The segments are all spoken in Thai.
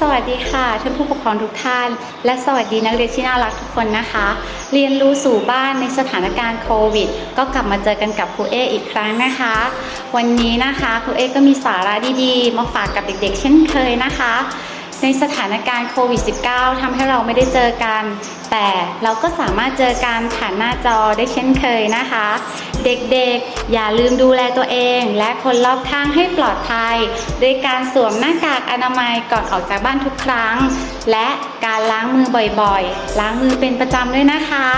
สวัสดีค่ะท่านผู้ปกครองทุกท่าน และสวัสดีนักเรียนที่น่ารักทุกคนนะคะ เรียนรู้สู่บ้านในสถานการณ์โควิด ก็กลับมาเจอกันกับครูเออีกครั้งนะคะ วันนี้นะคะครูเอก็มีสาระดีๆ มาฝากกับเด็กๆ เช่นเคยนะคะ ในสถานการณ์โควิด -19 ทำให้เราไม่ได้เจอกัน แต่เราก็สามารถเจอกันผ่านหน้าจอได้เช่นเคยนะคะ เด็กๆ อย่าลืมดูแลตัวเอง และคนรอบข้างให้ปลอดภัยด้วยการสวมหน้ากากอนามัยก่อนออกจากบ้านทุกครั้ง และการล้างมือบ่อยๆ ล้างมือเป็นประจำด้วยนะคะ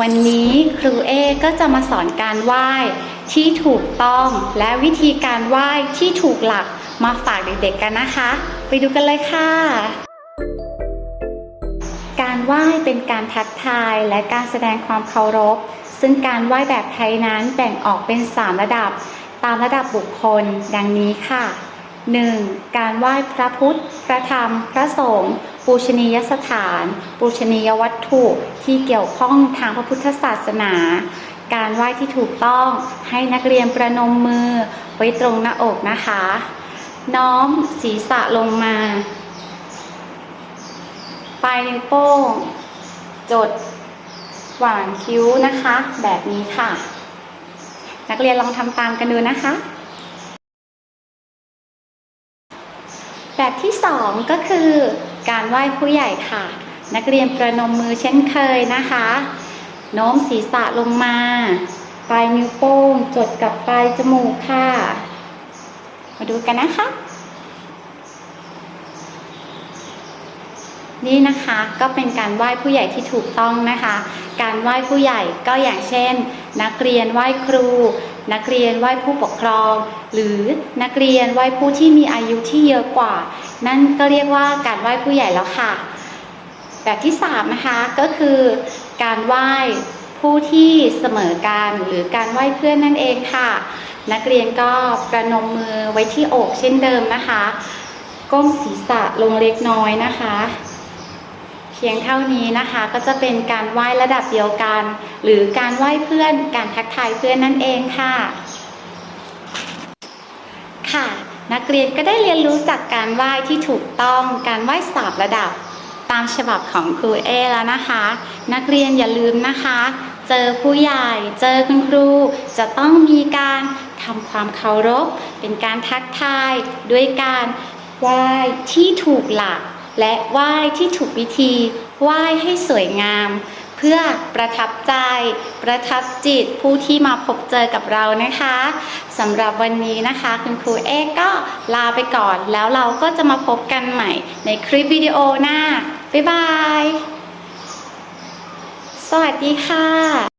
วันนี้ครูเอก็จะมาสอนการไหว้ที่ถูกต้องและวิธีการไหว้ที่ถูกหลักมาฝากเด็กๆกันนะคะ ไปดูกันเลยค่ะการไหว้เป็นการทักทายและการแสดงความเคารพ ซึ่งการไหว้แบบไทยนั้นแบ่งออกเป็น 3 ระดับ ตามระดับบุคคล ดังนี้ค่ะ 1. การไหว้พระพุทธ พระธรรม พระสงฆ์ปูชนียสถาน ปูชนียวัตถุที่เกี่ยวข้องทางพระพุทธศาสนา การไหว้ที่ถูกต้องให้นักเรียนประนมมือไว้ตรงหน้าอกนะคะ น้อมศีรษะลงมา ปลายนิ้วโป้ง จด หว่างคิ้วนะคะ แบบนี้ค่ะ นักเรียนลองทำตามกันดูนะคะ แบบที่สองก็คือการไหว้ผู้ใหญ่ค่ะ นักเรียนประนมมือเช่นเคยนะคะ โน้มศีรษะลงมา ปลายนิ้วโป้งจดกับปลายจมูกค่ะ มาดูกันนะคะ นี่นะคะก็เป็นการไหว้ผู้ใหญ่ที่ถูกต้องนะคะ การไหว้ผู้ใหญ่ก็อย่างเช่น นักเรียนไหว้ครู นักเรียนไหว้ผู้ปกครอง หรือนักเรียนไหว้ผู้ที่มีอายุที่เยอะกว่า นั่นก็เรียกว่าการไหว้ผู้ใหญ่แล้วค่ะ แบบที่สามนะคะก็คือการไหว้ผู้ที่เสมอกันหรือการไหว้เพื่อนนั่นเองค่ะ นักเรียนก็ประนมมือไว้ที่อกเช่นเดิมนะคะ ก้มศีรษะลงเล็กน้อยนะคะ พียงเท่านี้นะคะก็จะเป็นการไหว้ระดับเดียวกัน หรือการไหว้เพื่อนการทักทายเพื่อนนั่นเองค่ะ ค่ะ นักเรียนก็ได้เรียนรู้จากการไหว้ที่ถูกต้องการไหว้สามระดับ ตามฉบับของครูเอแล้วนะคะ นักเรียนอย่าลืมนะคะ เจอผู้ใหญ่เจอคุณครู จะต้องมีการทำความเคารพ เป็นการทักทายด้วยการไหว้ที่ถูกหลัก และไหว้ที่ถูกวิธีไหว้ให้สวยงาม เพื่อประทับใจ ประทับจิตผู้ที่มาพบเจอกับเรานะคะสำหรับวันนี้นะคะ คุณครูเอกก็ลาไปก่อน แล้วเราก็จะมาพบกันใหม่ในคลิปวิดีโอหน้า บ๊ายบาย สวัสดีค่ะ